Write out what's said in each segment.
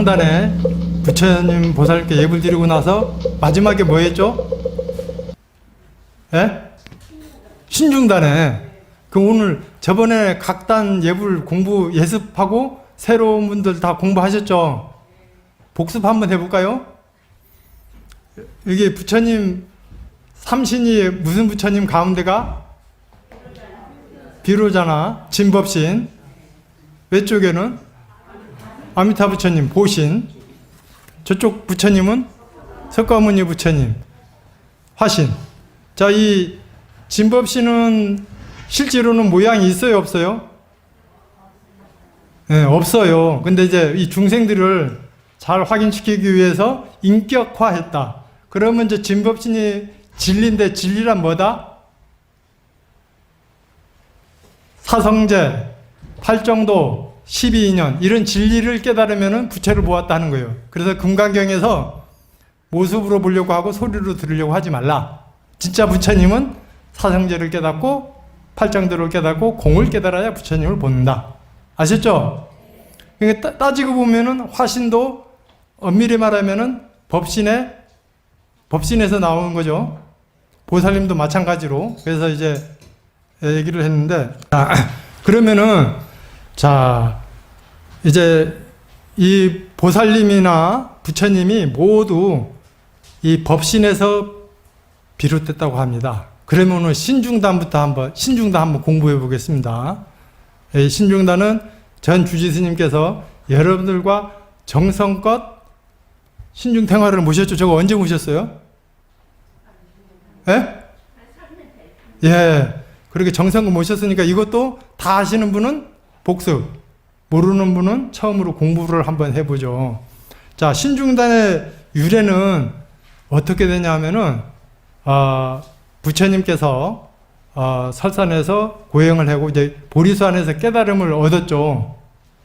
상단에 부처님 보살께 예불 드리고 나서 마지막에 뭐 했죠? 예? 신중단에 그 오늘 저번에 각단 예불 공부 예습하고 새로운 분들 다 공부하셨죠? 복습 한번 해볼까요? 이게 부처님 삼신이 무슨 부처님 가운데가 비로자나 진법신 외쪽에는 아미타 부처님 보신 저쪽 부처님은 석가모니 부처님 화신 자 이 진법신은 실제로는 모양이 있어요 없어요? 네, 없어요. 근데 이제 이 중생들을 잘 확인시키기 위해서 인격화했다. 그러면 이제 진법신이 진리인데 진리란 뭐다? 사성제, 팔정도, 12인연 이런 진리를 깨달으면 부채를 모았다 하는 거예요. 그래서 금강경에서 모습으로 보려고 하고 소리로 들으려고 하지 말라. 진짜 부처님은 사성제를 깨닫고 팔정도를 깨닫고 공을 깨달아야 부처님을 본다. 아셨죠? 그러니까 따- 따지고 보면은 화신도 엄밀히 말하면은 법신의 법신에서 나오는 거죠. 보살님도 마찬가지로. 그래서 이제 얘기를 했는데 자, 그러면은 자 이제 이 보살님이나 부처님이 모두 이 법신에서 비롯됐다고 합니다. 그러면은 신중단부터 한번 신중단 한번 공부해 보겠습니다. 이 신중단은 전 주지스님께서 여러분들과 정성껏 신중탱화를 모셨죠. 저거 언제 모셨어요? 예? 예. 그렇게 정성껏 모셨으니까 이것도 다 아시는 분은 복습, 모르는 분은 처음으로 공부를 한번 해보죠. 자, 신중단의 유래는 어떻게 되냐면은, 아, 부처님께서 어, 설산에서 고행을 하고 이제 보리수안에서 깨달음을 얻었죠.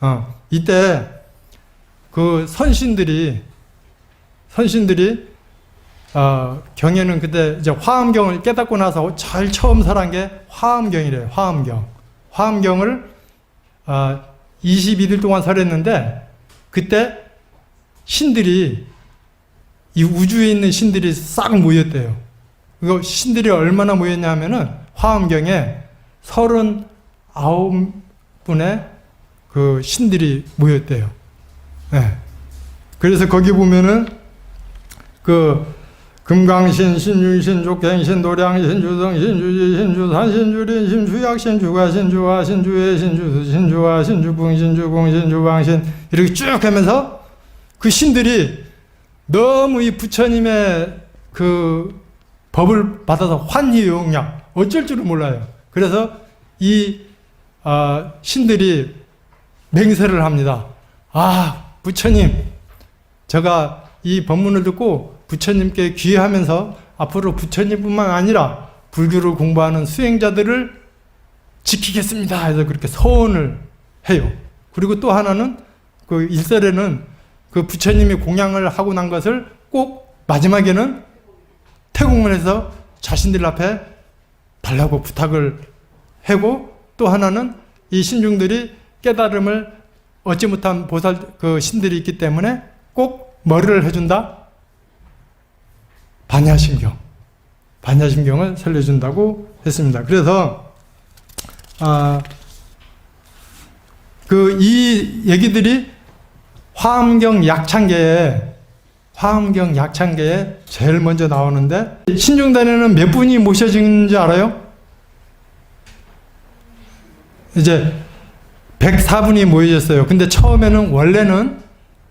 어, 이때 그 선신들이 선신들이 어, 경에는 그때 이제 화엄경을 깨닫고 나서 제일 처음 설한 게 화엄경이래요. 화엄경. 화엄경을 어, 22일 동안 설했는데 그때 신들이 이 우주에 있는 신들이 싹 모였대요. 이거 신들이 얼마나 모였냐면은 화엄경에 39분의 그 신들이 모였대요. 예. 그래서 거기 보면은 그 금강신, 신유신, 족갱신, 도량신, 주성신, 주지 신, 주산 신, 주린 신, 주약 신, 주가 신, 주화신, 주해신, 주수 신, 주화신, 주붕 신, 주공 신, 주방신 이렇게 쭉 하면서 그 신들이 너무 이 부처님의 그 법을 받아서 환희용약 어쩔 줄을 몰라요. 그래서 이 아, 신들이 맹세를 합니다. 아 부처님, 제가 이 법문을 듣고 부처님께 귀하면서 앞으로 부처님뿐만 아니라 불교를 공부하는 수행자들을 지키겠습니다. 해서 그렇게 서원을 해요. 그리고 또 하나는 그 일설에는 그 부처님이 공양을 하고 난 것을 꼭 마지막에는 태국문에서 자신들 앞에 달라고 부탁을 하고 또 하나는 이 신중들이 깨달음을 얻지 못한 보살 그 신들이 있기 때문에 꼭 뭐를 해준다? 반야심경. 반야심경을 살려준다고 했습니다. 그래서 아, 그 이 얘기들이 화엄경 약창계에 화엄경 약창계에 제일 먼저 나오는데 신중단에는 몇 분이 모셔진지 알아요? 이제 104분이 모여졌어요. 근데 처음에는 원래는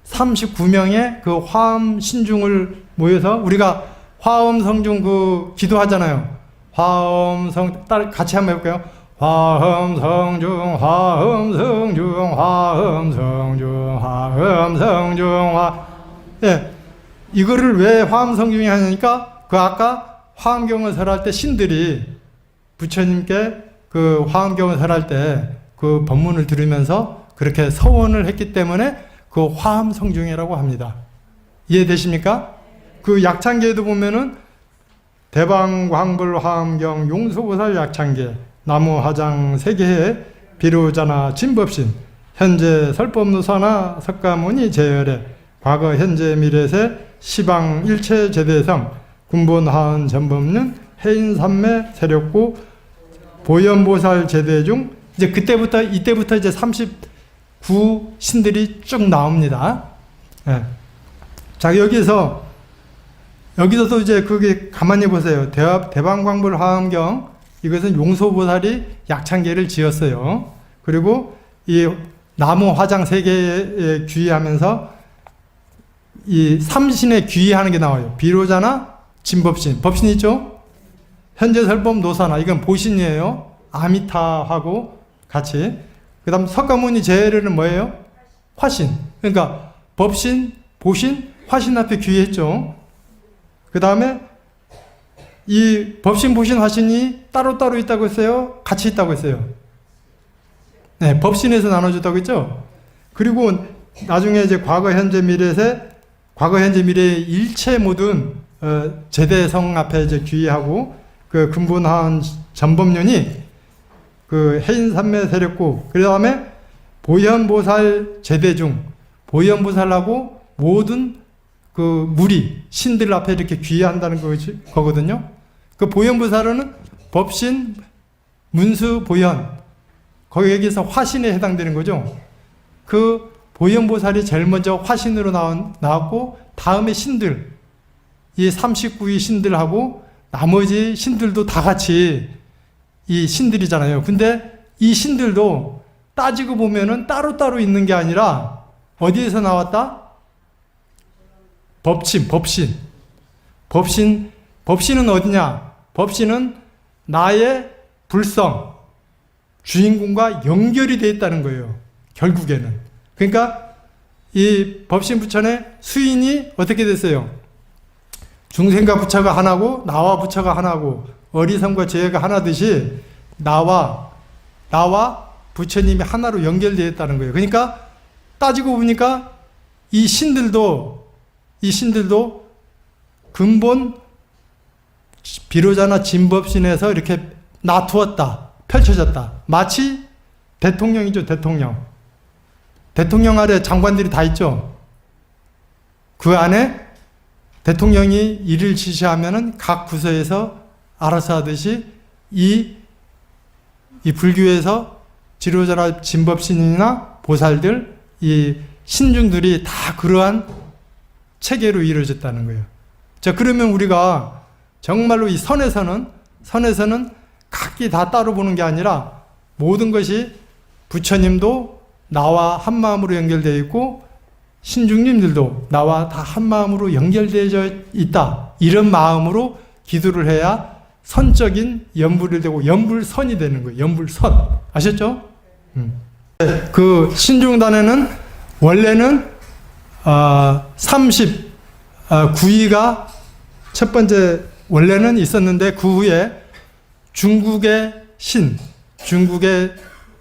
39명의 그 화엄 신중을 모여서 우리가 화엄 성중 그 기도하잖아요. 화엄 성 따라 같이 한번 해볼까요? 화엄 성중 화엄 성중 화엄 성중 화엄 성중 화 예. 이거를 왜 화엄 성중이 하냐니까 그 아까 화엄경을 설할 때 신들이 부처님께 그 화엄경을 설할 때 그 법문을 들으면서 그렇게 서원을 했기 때문에 그 화엄 성중이라고 합니다. 이해되십니까? 그 약창계에도 보면은 대방광불 화엄경 용수보살 약창계 나무 화장 세계에 비로자나 진법신 현재 설법노사나 석가모니 제열에 과거 현재 미래세 시방 일체 제대성 군본하은 전법륜 해인삼매 세력구 보현보살 제대 중 이제 그때부터 이때부터 이제 39 신들이 쭉 나옵니다. 예. 자 여기서 여기서도 이제 그게 가만히 보세요. 대방광불 화엄경 이것은 용소보살이 약창계를 지었어요. 그리고 이 나무 화장 세 개에 귀의하면서 이 삼신에 귀의하는 게 나와요. 비로자나 진법신. 법신 있죠? 현재 설법 노사나 이건 보신이에요. 아미타하고 같이. 그 다음 석가모니 제해는 뭐예요? 화신. 그러니까 법신, 보신, 화신 앞에 귀의했죠. 그 다음에 이 법신, 보신, 화신이 따로따로 있다고 했어요? 같이 있다고 했어요? 네, 법신에서 나눠졌다고 했죠? 그리고 나중에 이제 과거, 현재, 미래에 과거, 현재, 미래의 일체 모든 어, 제대성 앞에 이제 귀의하고 그 근본한 전법륜이 그 해인산매 세력구 그 다음에 보현보살 제대 중 보현보살하고 모든 그 무리 신들 앞에 이렇게 귀의한다는 거지, 거거든요. 그 보현보살은 법신, 문수, 보현 거기에서 화신에 해당되는 거죠. 그 보현보살이 제일 먼저 화신으로 나온, 나왔고 다음에 신들 이 39위 신들하고 나머지 신들도 다 같이 이 신들이잖아요. 근데 이 신들도 따지고 보면은 따로따로 있는 게 아니라 어디에서 나왔다? 법신, 법신. 법신, 법신은 어디냐? 법신은 나의 불성, 주인공과 연결이 되어 있다는 거예요. 결국에는. 그러니까 이 법신 부처의 수인이 어떻게 됐어요? 중생과 부처가 하나고 나와 부처가 하나고 어리석과 죄가 하나듯이 나와 나와 부처님이 하나로 연결되어 있다는 거예요. 그러니까 따지고 보니까 이 신들도 이 신들도 근본 비로자나 진법신에서 이렇게 놔두었다. 펼쳐졌다. 마치 대통령이죠, 대통령. 대통령 아래 장관들이 다 있죠. 그 안에 대통령이 일을 지시하면은 각 부서에서 알아서 하듯이 이, 이 불교에서 지로자나 진법신이나 보살들, 이 신중들이 다 그러한 체계로 이루어졌다는 거예요. 자, 그러면 우리가 정말로 이 선에서는, 선에서는 각기 다 따로 보는 게 아니라 모든 것이 부처님도 나와 한 마음으로 연결되어 있고 신중님들도 나와 다 한 마음으로 연결되어 있다. 이런 마음으로 기도를 해야 선적인 연불이 되고 연불선이 되는 거예요. 연불선. 아셨죠? 음. 그 신중단에는 원래는 어, 30 어, 9위가 첫 번째 원래는 있었는데 그 후에 중국의 신, 중국의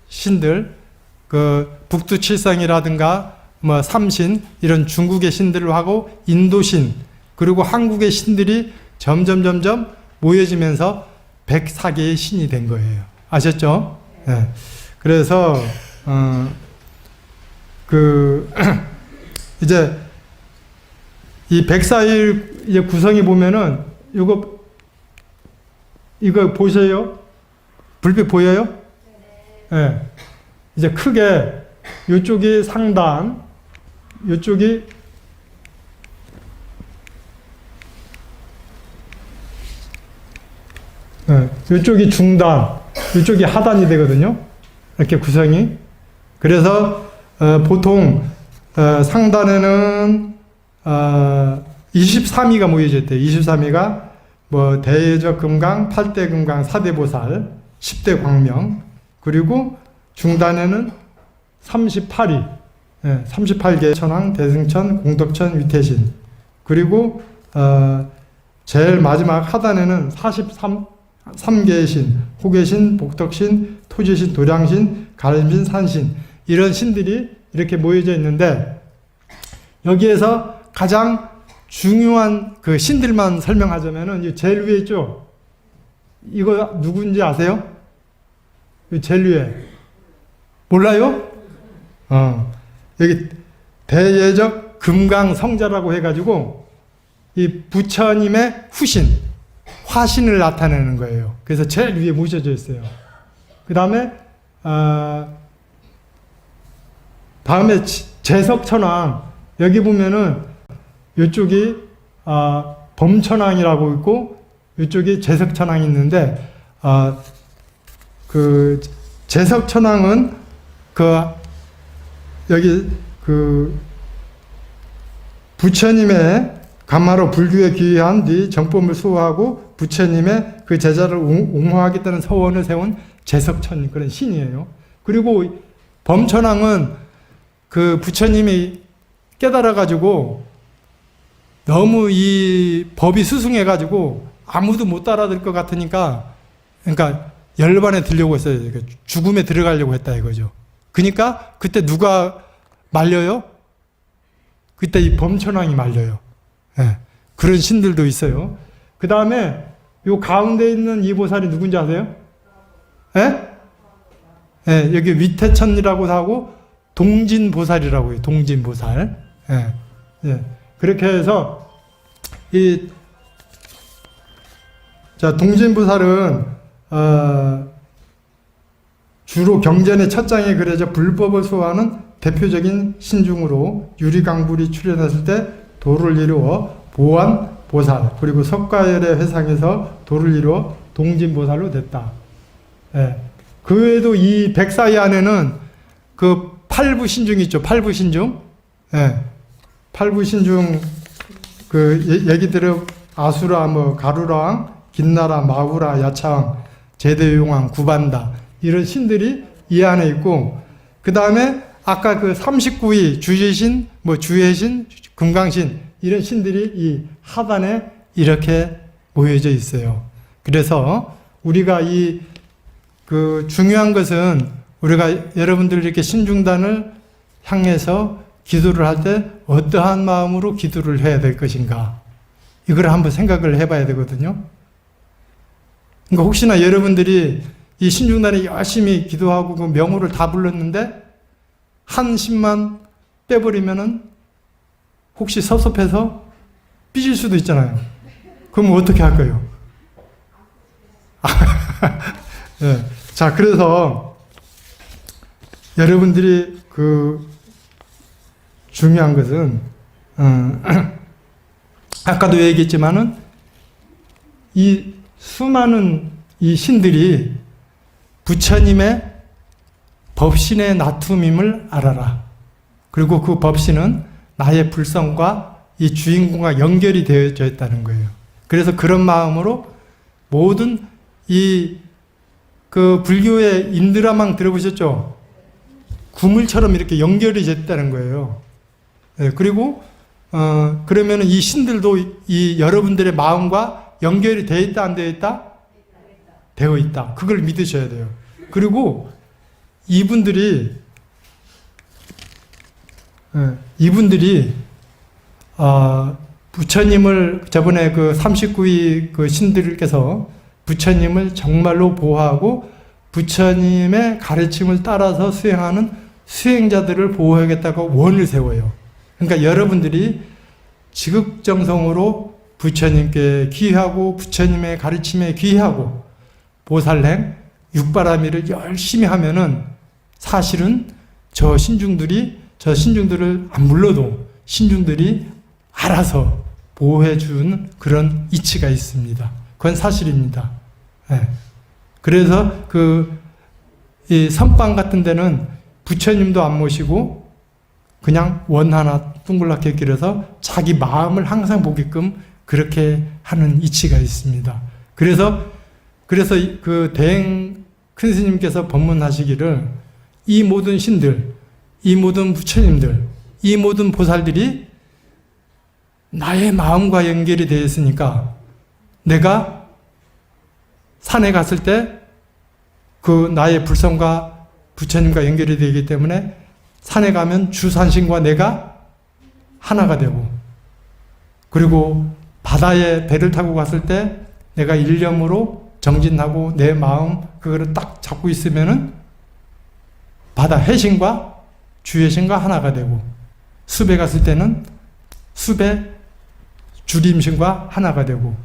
신들, 그 북두칠성이라든가 뭐 삼신 이런 중국의 신들을 하고 인도신 그리고 한국의 신들이 점점 점점 모여지면서 104개의 신이 된 거예요. 아셨죠? 네. 그래서 어, 그 이제 이 104일 이제 구성이 보면은 이거 이거 보세요. 불빛 보여요? 네. 이제 크게 이쪽이 상단, 이쪽이 네. 이쪽이 중단, 이쪽이 하단이 되거든요. 이렇게 구성이. 그래서 어, 보통 어, 상단에는 어, 23위가 모여져 있대요. 23위가 뭐 대적 금강, 8대 금강, 4대 보살, 10대 광명, 그리고 중단에는 38위, 예, 38개 천왕, 대승천, 공덕천, 위태신, 그리고 어, 제일 마지막 하단에는 43 3개의 신, 호계신, 복덕신, 토지신, 도량신, 가림신, 산신. 이런 신들이 이렇게 모여져 있는데 여기에서 가장 중요한 그 신들만 설명하자면은 제일 위에 있죠. 이거 누군지 아세요? 제일 위에 몰라요? 어, 여기 대예적 금강 성자라고 해가지고 이 부처님의 후신, 화신을 나타내는 거예요. 그래서 제일 위에 모셔져 있어요. 그 다음에 아, 다음에 지- 제석천왕 여기 보면은 이쪽이 아, 범천왕이라고 있고 이쪽이 제석천왕이 있는데 아, 그 제석천왕은 그 여기 그 부처님의 가마로 불교에 귀한 뒤 정법을 수호하고 부처님의 그 제자를 옹- 옹호하겠다는 서원을 세운 제석천 그런 신이에요. 그리고 범천왕은 그 부처님이 깨달아 가지고 너무 이 법이 수승해 가지고 아무도 못 따라들 것 같으니까 그러니까 열반에 들려고 했어요. 그 죽음에 들어가려고 했다 이거죠. 그러니까 그때 누가 말려요? 그때 이 범천왕이 말려요. 예, 그런 신들도 있어요. 그 다음에 요 가운데 있는 이 보살이 누군지 아세요? 예? 예, 여기 위태천이라고 하고 동진보살이라고 해요. 동진보살. 예, 예. 그렇게 해서 이 자, 동진보살은 어, 주로 경전의 첫 장에 그려져 불법을 수호하는 대표적인 신중으로 유리강불이 출현했을 때 도를 이루어 보안 보살 그리고 석가열의 회상에서 도를 이루어 동진보살로 됐다. 예. 그 외에도 이 백사이 안에는 그 팔부 신중 있죠. 팔부 신중. 예. 팔부 신중 그 예- 얘기들은 아수라 뭐 가루랑 긴나라 마후라 야차왕 제대용왕 구반다 이런 신들이 이 안에 있고 그 다음에 아까 그 39위 주제신 뭐 주해신 금강신 이런 신들이 이 하단에 이렇게 모여져 있어요. 그래서 우리가 이 그 중요한 것은 우리가 여러분들 이렇게 신중단을 향해서 기도를 할 때 어떠한 마음으로 기도를 해야 될 것인가 이걸 한번 생각을 해봐야 되거든요. 그러니까 혹시나 여러분들이 이 신중단에 열심히 기도하고 그 명호를 다 불렀는데 한 신만 빼버리면은 혹시 섭섭해서 삐질 수도 있잖아요. 그럼 어떻게 할 거예요? 예. 자, 그래서 여러분들이 그 중요한 것은 음, 아까도 얘기했지만은 이 수많은 이 신들이 부처님의 법신의 나툼임을 알아라. 그리고 그 법신은 나의 불성과 이 주인공과 연결이 되어져 있다는 거예요. 그래서 그런 마음으로 모든 이 그 불교의 인드라망 들어보셨죠? 구물처럼 이렇게 연결이 됐다는 거예요. 예, 그리고 어, 그러면은 이 신들도 이, 이 여러분들의 마음과 연결이 되어 있다 안 되어 있다? 되어 있다. 그걸 믿으셔야 돼요. 그리고 이분들이 예, 이분들이 아, 부처님을 저번에 그 39위 그 신들께서 부처님을 정말로 보호하고 부처님의 가르침을 따라서 수행하는 수행자들을 보호하겠다고 원을 세워요. 그러니까 여러분들이 지극정성으로 부처님께 귀하고 부처님의 가르침에 귀하고 보살행 육바라미를 열심히 하면은 사실은 저 신중들이 저 신중들을 안 불러도 신중들이 알아서 보호해 주는 그런 이치가 있습니다. 그건 사실입니다. 예. 그래서 그, 이 선방 같은 데는 부처님도 안 모시고 그냥 원 하나 둥글렇게 길어서 자기 마음을 항상 보게끔 그렇게 하는 이치가 있습니다. 그래서, 그래서 이- 그 대행 큰 스님께서 법문하시기를 이 모든 신들, 이 모든 부처님들, 이 모든 보살들이 나의 마음과 연결이 되어 있으니까 내가 산에 갔을 때 그 나의 불성과 부처님과 연결이 되기 때문에 산에 가면 주산신과 내가 하나가 되고 그리고 바다에 배를 타고 갔을 때 내가 일념으로 정진하고 내 마음 그거를 딱 잡고 있으면은 바다 해신과 주의 신과 하나가 되고 숲에 갔을 때는 숲의 주림신과 하나가 되고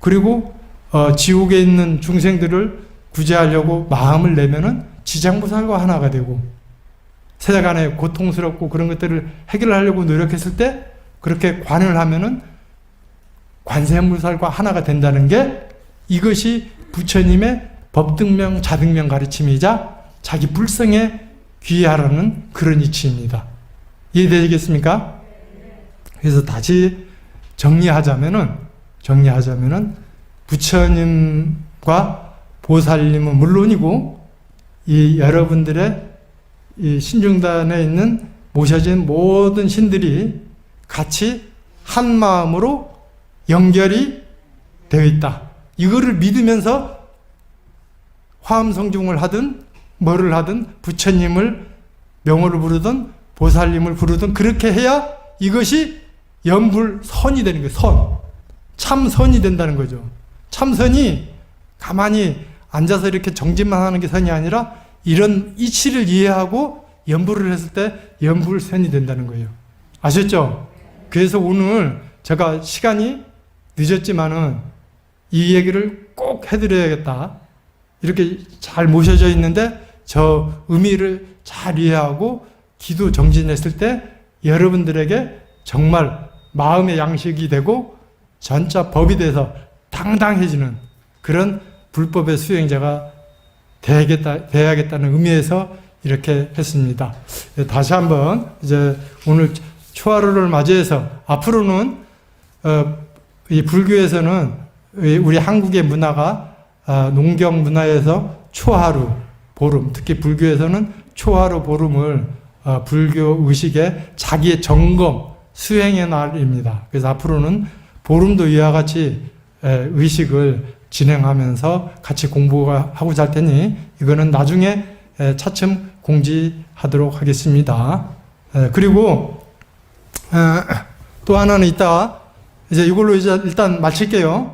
그리고 어, 지옥에 있는 중생들을 구제하려고 마음을 내면은 지장보살과 하나가 되고 세간에 고통스럽고 그런 것들을 해결하려고 노력했을 때 그렇게 관을 하면은 관세음보살과 하나가 된다는 게 이것이 부처님의 법등명 자등명 가르침이자 자기 불성에 귀하라는 그런 이치입니다. 이해되시겠습니까? 그래서 다시 정리하자면은 정리하자면은 부처님과 보살님은 물론이고 이 여러분들의 이 신중단에 있는 모셔진 모든 신들이 같이 한 마음으로 연결이 되어 있다. 이거를 믿으면서 화엄성중을 하든 뭐를 하든 부처님을 명호를 부르든 보살님을 부르든 그렇게 해야 이것이 연불선이 되는 거예요. 선. 참선이 된다는 거죠. 참선이 가만히 앉아서 이렇게 정진만 하는 게 선이 아니라 이런 이치를 이해하고 연불을 했을 때 연불 선이 된다는 거예요. 아셨죠? 그래서 오늘 제가 시간이 늦었지만은 이 얘기를 꼭 해드려야겠다. 이렇게 잘 모셔져 있는데 저 의미를 잘 이해하고 기도 정진했을 때 여러분들에게 정말 마음의 양식이 되고 전자 법이 돼서 당당해지는 그런 불법의 수행자가 되겠다, 돼야겠다는 의미에서 이렇게 했습니다. 다시 한번 이제 오늘 초하루를 맞이해서 앞으로는 어, 이 불교에서는 이 우리 한국의 문화가 아, 농경 문화에서 초하루 보름 특히 불교에서는 초하루 보름을 어, 불교 의식의 자기의 점검 수행의 날입니다. 그래서 앞으로는 보름도 이와 같이 에, 의식을 진행하면서 같이 공부하고 잘 테니 이거는 나중에 에, 차츰 공지하도록 하겠습니다. 에, 그리고 에, 또 하나는 이따 이제 이걸로 이제 일단 마칠게요.